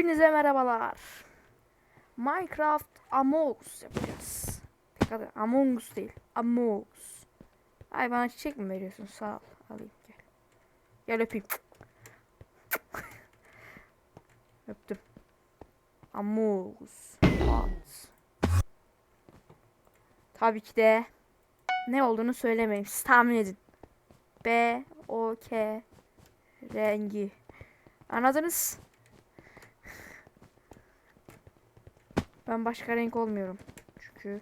Hepinize merhabalar. Minecraft Among Us yapacağız. Dikkat et, Among Us değil. Among Us. Ay bana çiçek mi veriyorsun? Sağ ol. Alayım gel. Gel öpeyim. Öptüm. Among Us. Tabii ki de ne olduğunu söylemeyin. Siz tahmin edin. B O K rengi. Anladınız? Ben başka renk olmuyorum. Çünkü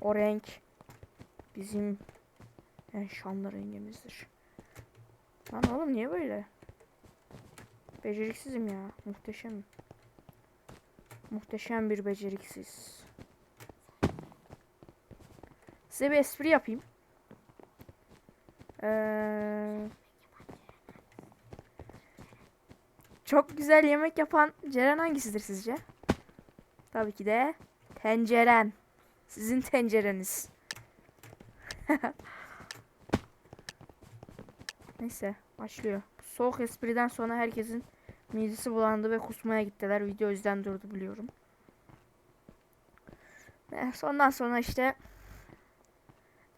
o renk bizim en şanlı rengimizdir. Lan oğlum niye böyle? Beceriksizim ya. Muhteşem. Muhteşem bir beceriksiz. Size bir espri yapayım. Ee, çok güzel yemek yapan Ceren hangisidir sizce? Tabii ki de tencerem. Sizin tencereniz. Neyse başlıyor. Soğuk espriden sonra herkesin midesi bulandı ve kusmaya gittiler. Video yüzden durdu biliyorum. Eh, Ondan sonra işte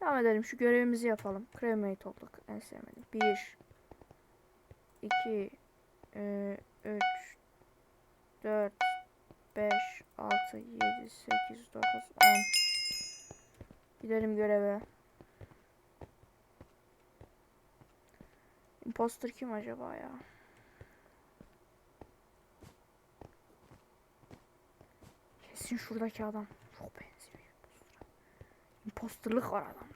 devam edelim. Şu görevimizi yapalım. Cremate topladık. En sevmediğim. 1 2 3 4 5 6 7 8 9 10 Gidelim göreve. Imposter kim acaba ya? Kesin şuradaki adam. Çok benziyor. Imposterlık var adamda.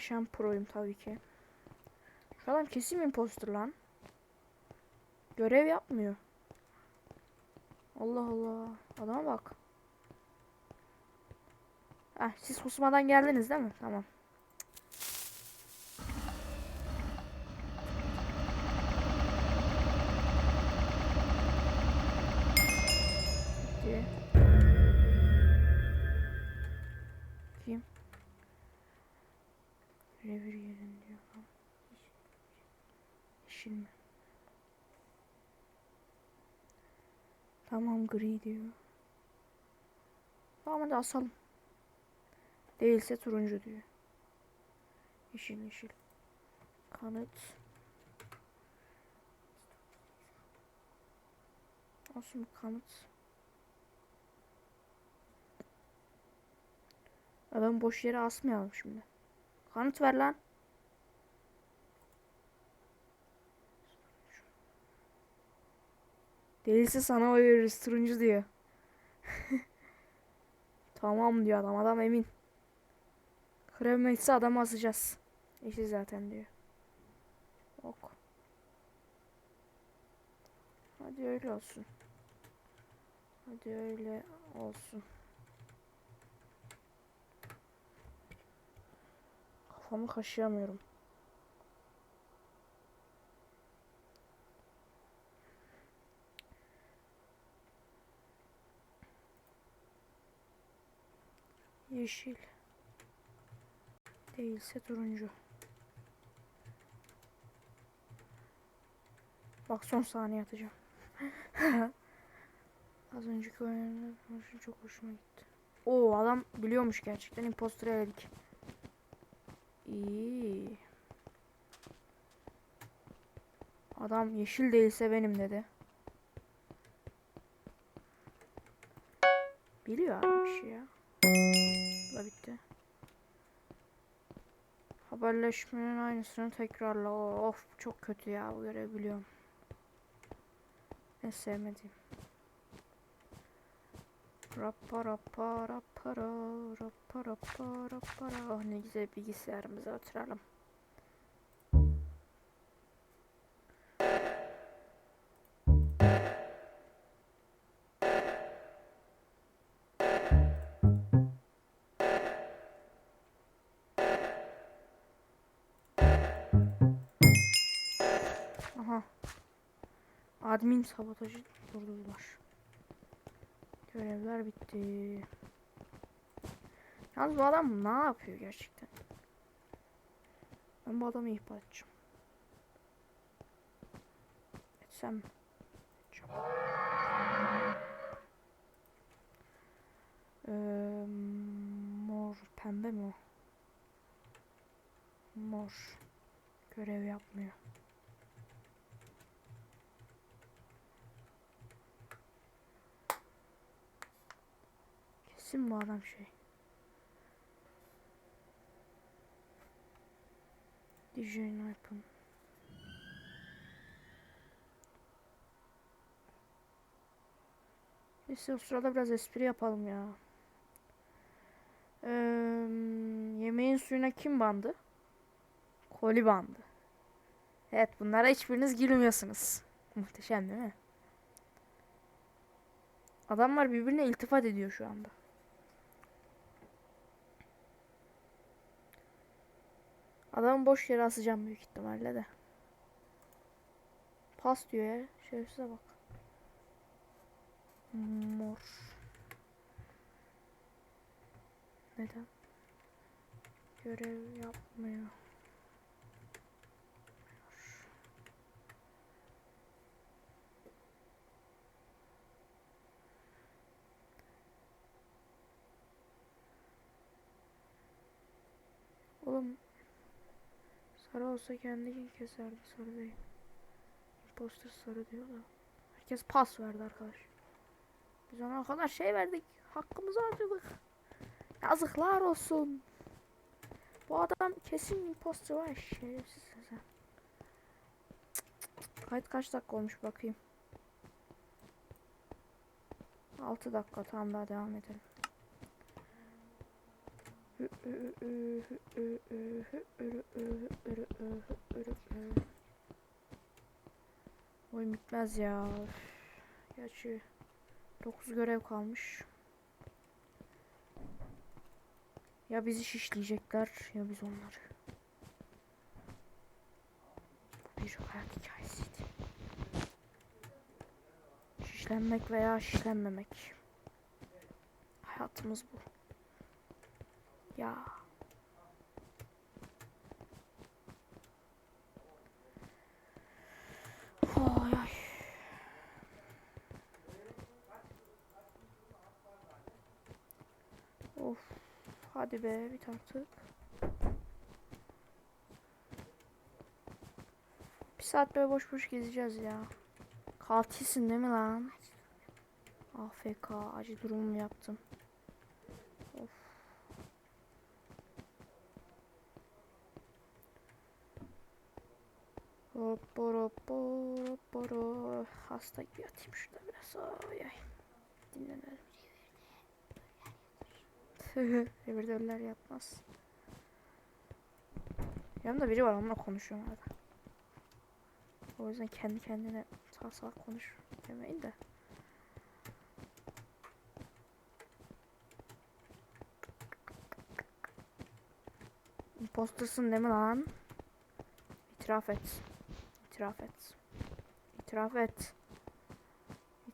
Muhteşem proyum tabii ki. Şu adam kesin imposter lan. Görev yapmıyor. Allah Allah. Adama bak. Ah siz kusmadan geldiniz değil mi? Tamam. Mi? Tamam gri diyor. Tamam hadi asalım. Değilse turuncu diyor. Yeşil yeşil. Kanıt. Olsun kanıt. Adam boş yere asmayalım şimdi. Kanıt ver lan. Değilse sana oy veririz turuncu diyor. tamam diyor adam. Adam emin. Kremetse adamı asacağız. Yeşil zaten diyor. Ok. Hadi öyle olsun. Hadi öyle olsun. Kafamı kaşıyamıyorum. Yeşil. Değilse turuncu. Bak son saniye atacağım. Az önceki konuşun çok hoşuma gitti. Oo adam biliyormuş gerçekten imposter eledik. İyi. Adam yeşil değilse benim dedi. Biliyor bir şey ya. Da bitti. Haberleşmenin aynısını tekrarla. Of çok kötü ya bu görev biliyorum. En sevmediğim. Rappa rappa rappara rappa rappa rappara. Oh ne güzel bilgisayarımıza oturalım. Aha. Admin sabotajı durdurdular. Görevler bitti. Yalnız bu adam ne yapıyor gerçekten? Ben bu adamı ihbar edeceğim. Etsem? Edeceğim. Ee, mor pembe mi o? Mor. Görev yapmıyor. Kesin bu adam şey. DJ Nipon. Neyse o sırada biraz espri yapalım ya. Eee, yemeğin suyuna kim bandı? Koli bandı. Evet bunlara hiçbiriniz gülmüyorsunuz. Muhteşem değil mi? Adamlar birbirine iltifat ediyor şu anda. Adamı boş yere asacağım büyük ihtimalle de. Pas diyor ya. Şerefsize bak. Mor. Neden? Görev yapmıyor. Oğlum sarı olsa kendi keserdi sarı değil. Imposter sarı diyor da. Herkes pas verdi arkadaş. Biz ona o kadar şey verdik. Hakkımızı harcadık. Yazıklar olsun. Bu adam kesin imposter var. Şerefsiz sen. Kayıt kaç dakika olmuş bakayım. 6 dakika tamam daha devam edelim. Oyun bitmez ya. Gerçi 9 görev kalmış. Ya bizi şişleyecekler ya biz onları. Bu bir hayat hikayesiydi. Şişlenmek veya şişlenmemek. Hayatımız bu. Ya. Ay ay. Of. Hadi be bir artık. Bir saat böyle boş boş gezeceğiz ya. Katilsin değil mi lan? AFK acı durum yaptım. Hasta gibi yatayım şurada biraz. Ay ay. Dinlenelim. Revirde ölüler yatmaz. Yanımda biri var onunla konuşuyorum arada. O yüzden kendi kendine sağ sağ konuş demeyin de. Impostersın değil mi lan? İtiraf et. İtiraf et. İtiraf et.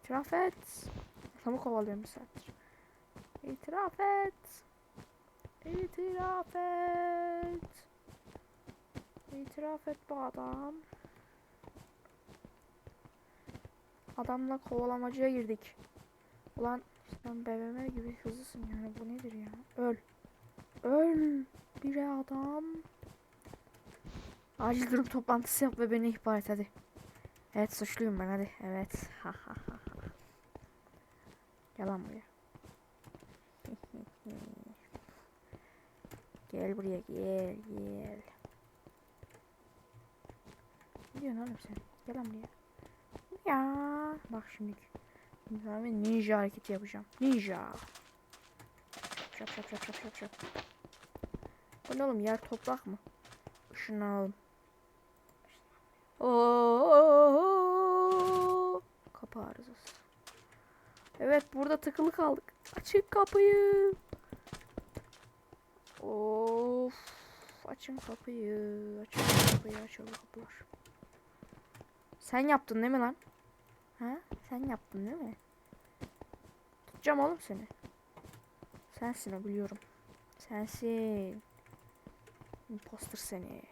İtiraf et. Adamı kovalıyorum bir saattir. İtiraf et. İtiraf et. İtiraf et bu adam. Adamla kovalamacıya girdik. Ulan sen BBM gibi hızlısın yani bu nedir ya? Öl. Öl. Bir adam. Acil durum toplantısı yap ve beni ihbar et hadi. Evet suçluyum ben hadi. Evet. Ha ha ha. Ha. Gel lan buraya. gel buraya gel gel. Ne diyorsun oğlum sen? Gel lan buraya. Ya bak şimdi. Şimdi ninja hareketi yapacağım. Ninja. Şap şap şap şap şap şap. Bu ne oğlum yer toprak mı? Işınlanalım. Oo. Kapı arızası. Evet burada tıkılı kaldık. Açın kapıyı. Of. Açın kapıyı. Açın kapıyı. Açın kapılar. Sen yaptın değil mi lan? Ha? Sen yaptın değil mi? Tutacağım oğlum seni. Sensin o biliyorum. Sensin. Imposter seni.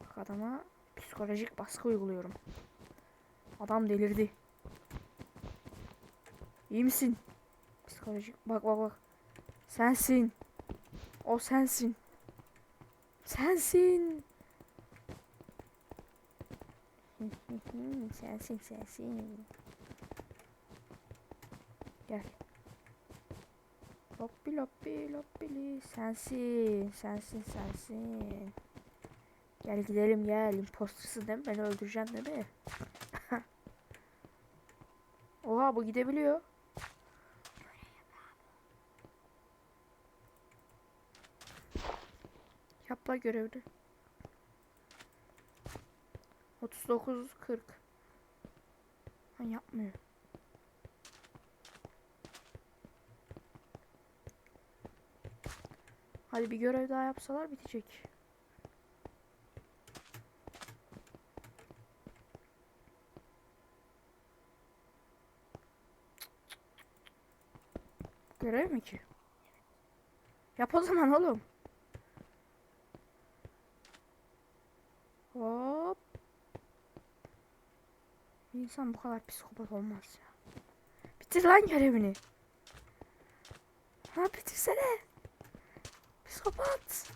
Bak adama psikolojik baskı uyguluyorum. Adam delirdi. İyi misin? Psikolojik. Bak bak bak. Sensin. O sensin. Sensin. sensin sensin. Gel. Loppi loppi loppili. Sensin. Sensin sensin. Gel gidelim gel. Impostersın değil mi? Beni öldüreceksin değil mi? Oha bu gidebiliyor. Yap la görevini. 39 40. Ha yapmıyor. Hadi bir görev daha yapsalar bitecek. Görev mi ki? Yap o zaman oğlum. Hop. Bir insan bu kadar psikopat olmaz ya. Bitir lan görevini. Ha bitirsene. Psikopat.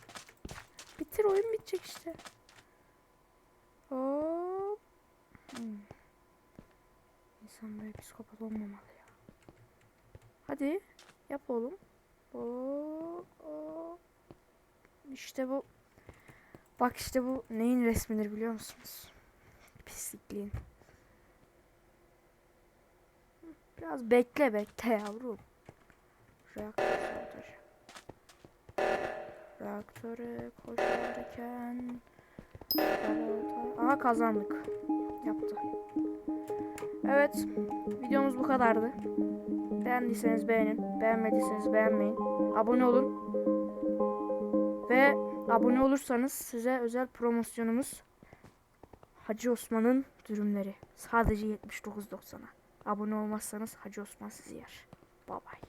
Bitir oyun bitecek işte. Hop. Hmm. İnsan böyle psikopat olmamalı ya. Hadi yap oğlum. Hop. hop. İşte bu. Bak işte bu neyin resmidir biliyor musunuz? Pislikliğin. Biraz bekle bekle yavrum. Reaktör. Reaktöre koşarken Aha kazandık. Yaptı. Evet. Videomuz bu kadardı. Beğendiyseniz beğenin. Beğenmediyseniz beğenmeyin. Abone olun. Ve abone olursanız size özel promosyonumuz Hacı Osman'ın dürümleri. Sadece 79.90'a. Abone olmazsanız Hacı Osman sizi yer. Bye bye.